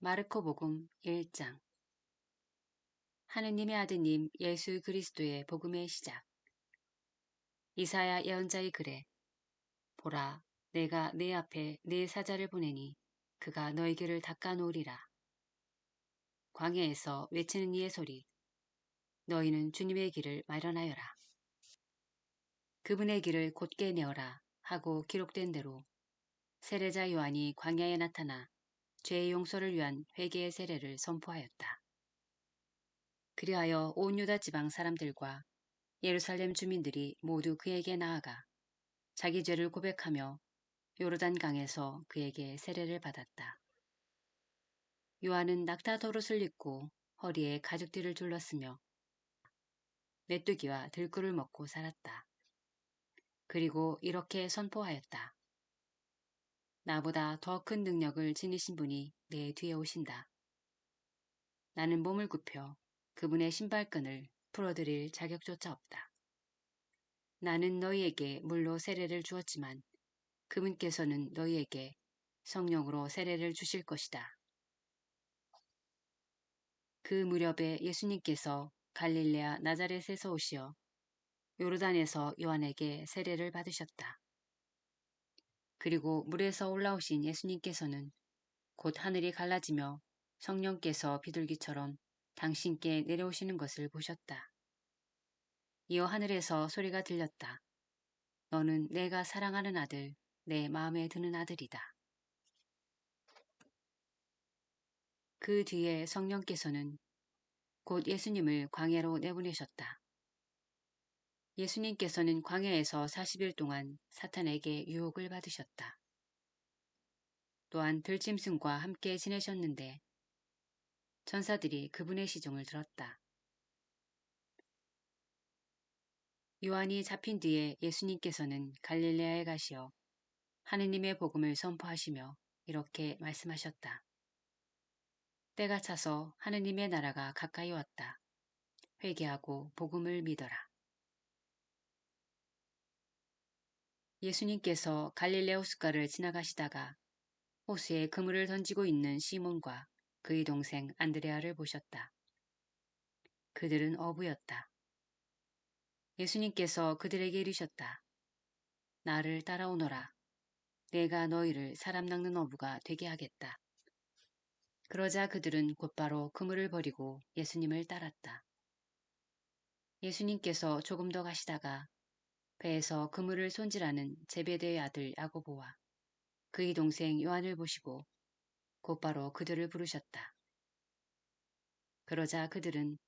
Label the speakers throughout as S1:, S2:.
S1: 마르코 복음 1장 하느님의 아드님 예수 그리스도의 복음의 시작 이사야 예언자의 글에 보라 내가 내 앞에 내 사자를 보내니 그가 너희길을 닦아놓으리라. 광야에서 외치는 이의 소리 너희는 주님의 길을 마련하여라. 그분의 길을 곧게 내어라 하고 기록된 대로 세례자 요한이 광야에 나타나 죄의 용서를 위한 회개의 세례를 선포하였다. 그리하여 온 유다 지방 사람들과 예루살렘 주민들이 모두 그에게 나아가 자기 죄를 고백하며 요르단 강에서 그에게 세례를 받았다. 요한은 낙타도롯을 입고 허리에 가죽띠를 둘렀으며 메뚜기와 들꿀을 먹고 살았다. 그리고 이렇게 선포하였다. 나보다 더 큰 능력을 지니신 분이 내 뒤에 오신다. 나는 몸을 굽혀 그분의 신발끈을 풀어드릴 자격조차 없다. 나는 너희에게 물로 세례를 주었지만 그분께서는 너희에게 성령으로 세례를 주실 것이다. 그 무렵에 예수님께서 갈릴레아 나자렛에서 오시어 요르단에서 요한에게 세례를 받으셨다. 그리고 물에서 올라오신 예수님께서는 곧 하늘이 갈라지며 성령께서 비둘기처럼 당신께 내려오시는 것을 보셨다. 이어 하늘에서 소리가 들렸다. 너는 내가 사랑하는 아들, 내 마음에 드는 아들이다. 그 뒤에 성령께서는 곧 예수님을 광야로 내보내셨다. 예수님께서는 광야에서 40일 동안 사탄에게 유혹을 받으셨다. 또한 들짐승과 함께 지내셨는데 전사들이 그분의 시종을 들었다. 요한이 잡힌 뒤에 예수님께서는 갈릴레아에 가시어 하느님의 복음을 선포하시며 이렇게 말씀하셨다. 때가 차서 하느님의 나라가 가까이 왔다. 회개하고 복음을 믿어라. 예수님께서 갈릴레 호숫가를 지나가시다가 호수에 그물을 던지고 있는 시몬과 그의 동생 안드레아를 보셨다. 그들은 어부였다. 예수님께서 그들에게 이르셨다. 나를 따라오너라. 내가 너희를 사람 낚는 어부가 되게 하겠다. 그러자 그들은 곧바로 그물을 버리고 예수님을 따랐다. 예수님께서 조금 더 가시다가 배에서 그물을 손질하는 제베대의 아들 야고보와 그의 동생 요한을 보시고 곧바로 그들을 부르셨다. 그러자 그들은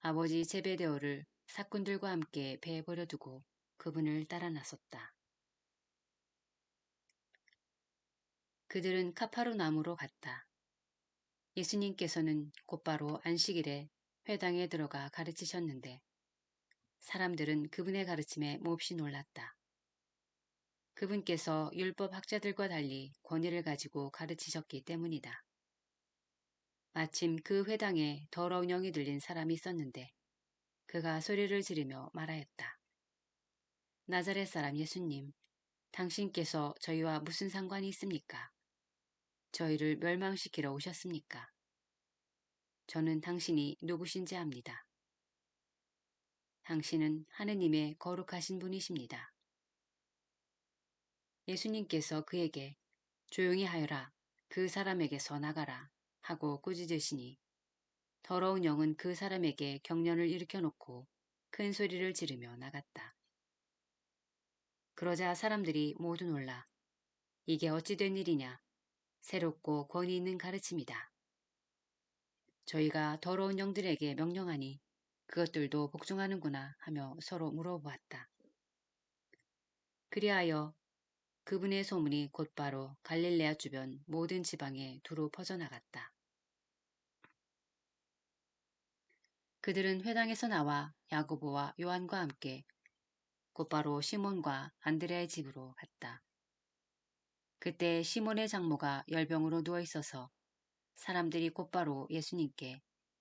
S1: 아버지 제베데오를 사꾼들과 함께 배에 버려두고 그분을 따라 나섰다. 그들은 카파루나무로 갔다. 예수님께서는 곧바로 안식일에 회당에 들어가 가르치셨는데 사람들은 그분의 가르침에 몹시 놀랐다. 그분께서 율법 학자들과 달리 권위를 가지고 가르치셨기 때문이다. 마침 그 회당에 더러운 영이 들린 사람이 있었는데 그가 소리를 지르며 말하였다. 나자렛 사람 예수님, 당신께서 저희와 무슨 상관이 있습니까? 저희를 멸망시키러 오셨습니까? 저는 당신이 누구신지 압니다. 당신은 하느님의 거룩하신 분이십니다. 예수님께서 그에게 조용히 하여라. 그 사람에게서 나가라. 하고 꾸짖으시니 더러운 영은 그 사람에게 경련을 일으켜 놓고 큰 소리를 지르며 나갔다. 그러자 사람들이 모두 놀라 이게 어찌 된 일이냐 새롭고 권위 있는 가르침이다. 저희가 더러운 영들에게 명령하니 그것들도 복종하는구나 하며 서로 물어보았다. 그리하여 그분의 소문이 곧바로 갈릴레아 주변 모든 지방에 두루 퍼져나갔다. 그들은 회당에서 나와 야고보와 요한과 함께 곧바로 시몬과 안드레의 집으로 갔다. 그때 시몬의 장모가 열병으로 누워 있어서 사람들이 곧바로 예수님께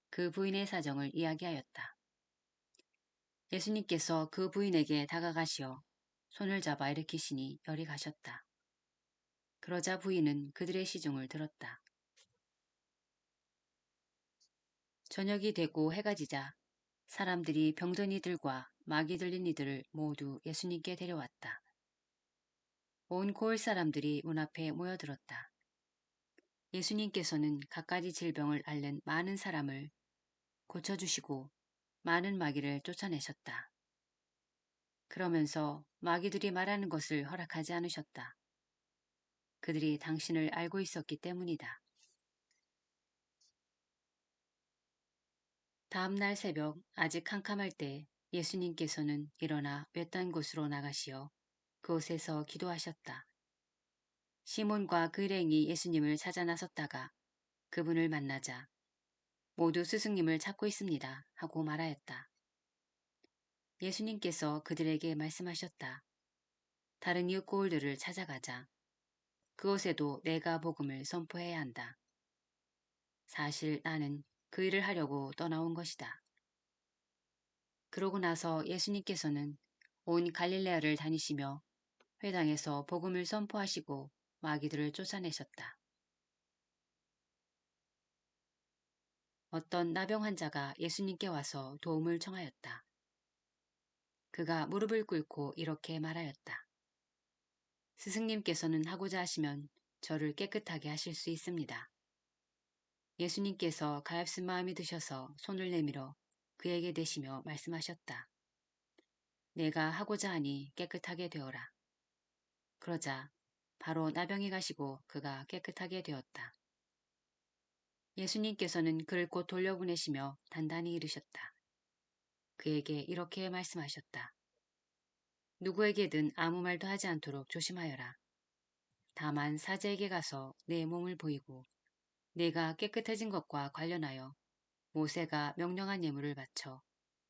S1: 그 부인의 사정을 이야기하였다. 예수님께서 그 부인에게 다가가시어 손을 잡아 일으키시니 열이 가셨다. 그러자 부인은 그들의 시중을 들었다. 저녁이 되고 해가 지자 사람들이 병든 이들과 마귀 들린 이들을 모두 예수님께 데려왔다. 온 고을 사람들이 문 앞에 모여들었다. 예수님께서는 갖가지 질병을 앓는 많은 사람을 고쳐주시고 많은 마귀를 쫓아내셨다. 그러면서 마귀들이 말하는 것을 허락하지 않으셨다. 그들이 당신을 알고 있었기 때문이다. 다음날 새벽 아직 캄캄할 때 예수님께서는 일어나 외딴 곳으로 나가시어 그곳에서 기도하셨다. 시몬과 그 일행이 예수님을 찾아 나섰다가 그분을 만나자 모두 스승님을 찾고 있습니다 하고 말하였다. 예수님께서 그들에게 말씀하셨다. 다른 이웃 고을들을 찾아가자. 그곳에도 내가 복음을 선포해야 한다. 사실 나는 그 일을 하려고 떠나온 것이다. 그러고 나서 예수님께서는 온 갈릴레아를 다니시며 회당에서 복음을 선포하시고 마귀들을 쫓아내셨다. 어떤 나병 환자가 예수님께 와서 도움을 청하였다. 그가 무릎을 꿇고 이렇게 말하였다. 스승님께서는 하고자 하시면 저를 깨끗하게 하실 수 있습니다. 예수님께서 가엾은 마음이 드셔서 손을 내밀어 그에게 대시며 말씀하셨다. 내가 하고자 하니 깨끗하게 되어라. 그러자 바로 나병이 가시고 그가 깨끗하게 되었다. 예수님께서는 그를 곧 돌려보내시며 단단히 이르셨다. 그에게 이렇게 말씀하셨다. 누구에게든 아무 말도 하지 않도록 조심하여라. 다만 사제에게 가서 내 몸을 보이고 내가 깨끗해진 것과 관련하여 모세가 명령한 예물을 바쳐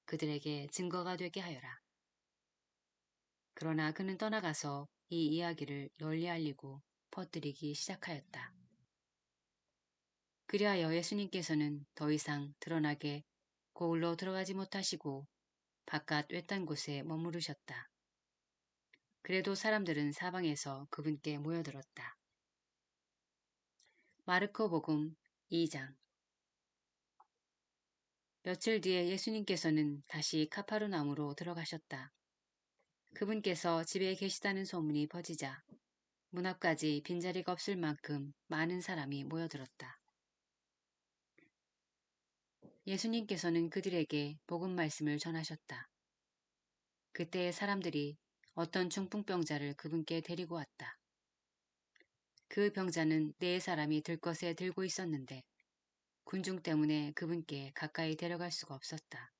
S1: 그들에게 증거가 되게 하여라. 그러나 그는 떠나가서 이 이야기를 널리 알리고 퍼뜨리기 시작하였다. 그리하여 예수님께서는 더 이상 드러나게 고을로 들어가지 못하시고 바깥 외딴 곳에 머무르셨다. 그래도 사람들은 사방에서 그분께 모여들었다. 마르코 복음 2장 며칠 뒤에 예수님께서는 다시 카파르나무로 들어가셨다. 그분께서 집에 계시다는 소문이 퍼지자 문 앞까지 빈자리가 없을 만큼 많은 사람이 모여들었다. 예수님께서는 그들에게 복음 말씀을 전하셨다. 그때 사람들이 어떤 중풍병자를 그분께 데리고 왔다. 그 병자는 네 사람이 들 것에 들고 있었는데 군중 때문에 그분께 가까이 데려갈 수가 없었다.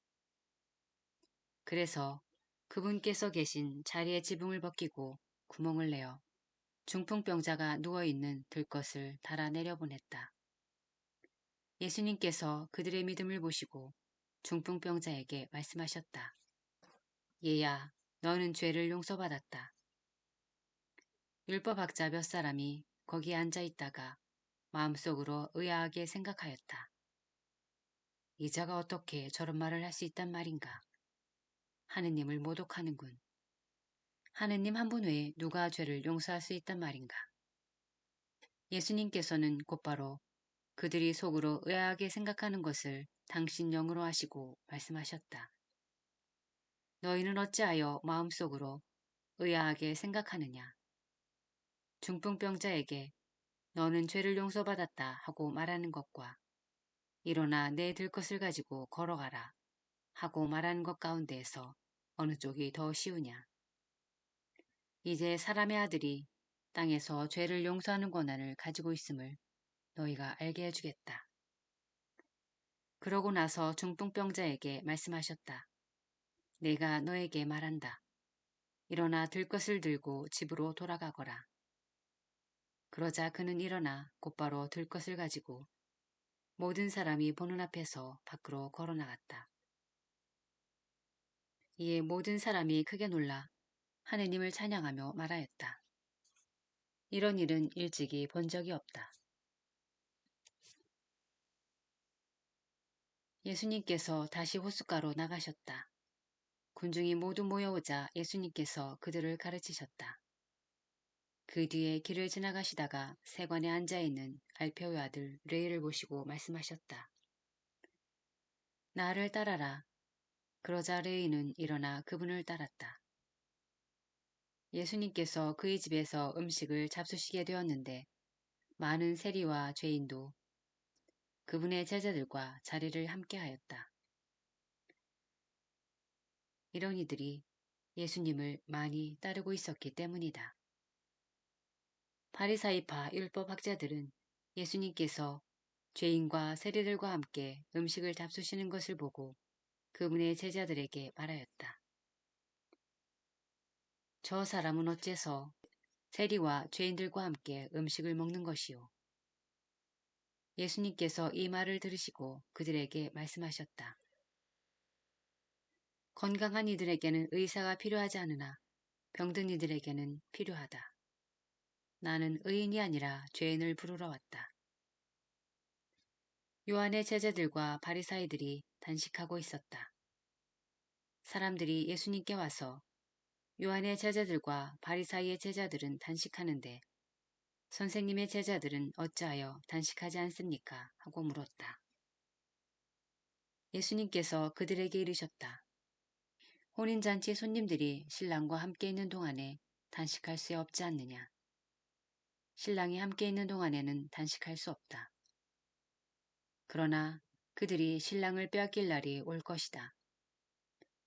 S1: 그래서 그분께서 계신 자리에 지붕을 벗기고 구멍을 내어 중풍병자가 누워있는 들것을 달아 내려보냈다. 예수님께서 그들의 믿음을 보시고 중풍병자에게 말씀하셨다. 얘야, 너는 죄를 용서받았다. 율법학자 몇 사람이 거기에 앉아 있다가 마음속으로 의아하게 생각하였다. 이 자가 어떻게 저런 말을 할 수 있단 말인가? 하느님을 모독하는군. 하느님 한 분 외에 누가 죄를 용서할 수 있단 말인가? 예수님께서는 곧바로 그들이 속으로 의아하게 생각하는 것을 당신 영으로 하시고 말씀하셨다. 너희는 어찌하여 마음속으로 의아하게 생각하느냐? 중풍병자에게 너는 죄를 용서받았다 하고 말하는 것과 일어나 내 들 것을 가지고 걸어가라 하고 말하는 것 가운데에서 어느 쪽이 더 쉬우냐? 이제 사람의 아들이 땅에서 죄를 용서하는 권한을 가지고 있음을 너희가 알게 해주겠다. 그러고 나서 중풍병자에게 말씀하셨다. 내가 너에게 말한다. 일어나 들 것을 들고 집으로 돌아가거라. 그러자 그는 일어나 곧바로 들 것을 가지고 모든 사람이 보는 앞에서 밖으로 걸어 나갔다. 이에 모든 사람이 크게 놀라 하느님을 찬양하며 말하였다. 이런 일은 일찍이 본 적이 없다. 예수님께서 다시 호숫가로 나가셨다. 군중이 모두 모여오자 예수님께서 그들을 가르치셨다. 그 뒤에 길을 지나가시다가 세관에 앉아있는 알페오의 아들 레이를 보시고 말씀하셨다. 나를 따라라. 그러자 레위는 일어나 그분을 따랐다. 예수님께서 그의 집에서 음식을 잡수시게 되었는데 많은 세리와 죄인도 그분의 제자들과 자리를 함께하였다. 이런 이들이 예수님을 많이 따르고 있었기 때문이다. 바리사이파 율법 학자들은 예수님께서 죄인과 세리들과 함께 음식을 잡수시는 것을 보고 그분의 제자들에게 말하였다. 저 사람은 어째서 세리와 죄인들과 함께 음식을 먹는 것이요. 예수님께서 이 말을 들으시고 그들에게 말씀하셨다. 건강한 이들에게는 의사가 필요하지 않으나 병든 이들에게는 필요하다. 나는 의인이 아니라 죄인을 부르러 왔다. 요한의 제자들과 바리사이들이 단식하고 있었다. 사람들이 예수님께 와서 요한의 제자들과 바리사이의 제자들은 단식하는데 선생님의 제자들은 어찌하여 단식하지 않습니까? 하고 물었다. 예수님께서 그들에게 이르셨다. 혼인잔치 손님들이 신랑과 함께 있는 동안에 단식할 수 없지 않느냐. 신랑이 함께 있는 동안에는 단식할 수 없다. 그러나 그들이 신랑을 빼앗길 날이 올 것이다.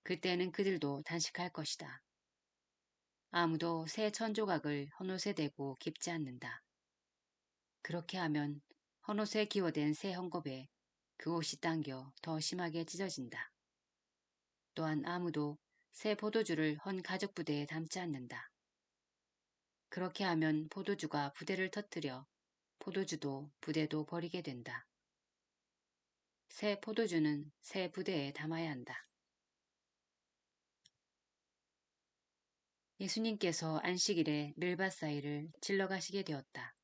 S1: 그때는 그들도 단식할 것이다. 아무도 새 천조각을 헌옷에 대고 깊지 않는다. 그렇게 하면 헌옷에 기워된 새 헝겊에 그 옷이 당겨 더 심하게 찢어진다. 또한 아무도 새 포도주를 헌 가죽 부대에 담지 않는다. 그렇게 하면 포도주가 부대를 터뜨려 포도주도 부대도 버리게 된다. 새 포도주는 새 부대에 담아야 한다. 예수님께서 안식일에 늘밭 사이를 질러 가시게 되었다.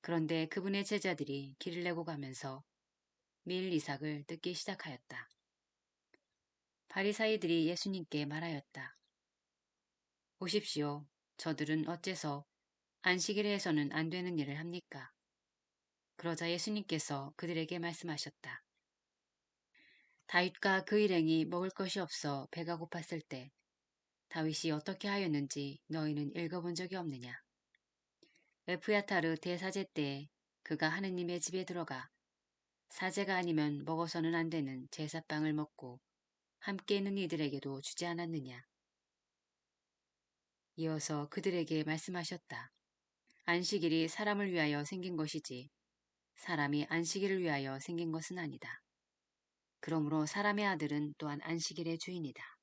S1: 그런데 그분의 제자들이 길을 내고 가면서 밀 이삭을 뜯기 시작하였다. 바리사이들이 예수님께 말하였다. 보십시오. 저들은 어째서 안식일에 해서는 안 되는 일을 합니까? 그러자 예수님께서 그들에게 말씀하셨다. 다윗과 그 일행이 먹을 것이 없어 배가 고팠을 때 다윗이 어떻게 하였는지 너희는 읽어본 적이 없느냐? 에프야타르 대사제 때에 그가 하느님의 집에 들어가 사제가 아니면 먹어서는 안 되는 제사빵을 먹고 함께 있는 이들에게도 주지 않았느냐? 이어서 그들에게 말씀하셨다. 안식일이 사람을 위하여 생긴 것이지 사람이 안식일을 위하여 생긴 것은 아니다. 그러므로 사람의 아들은 또한 안식일의 주인이다.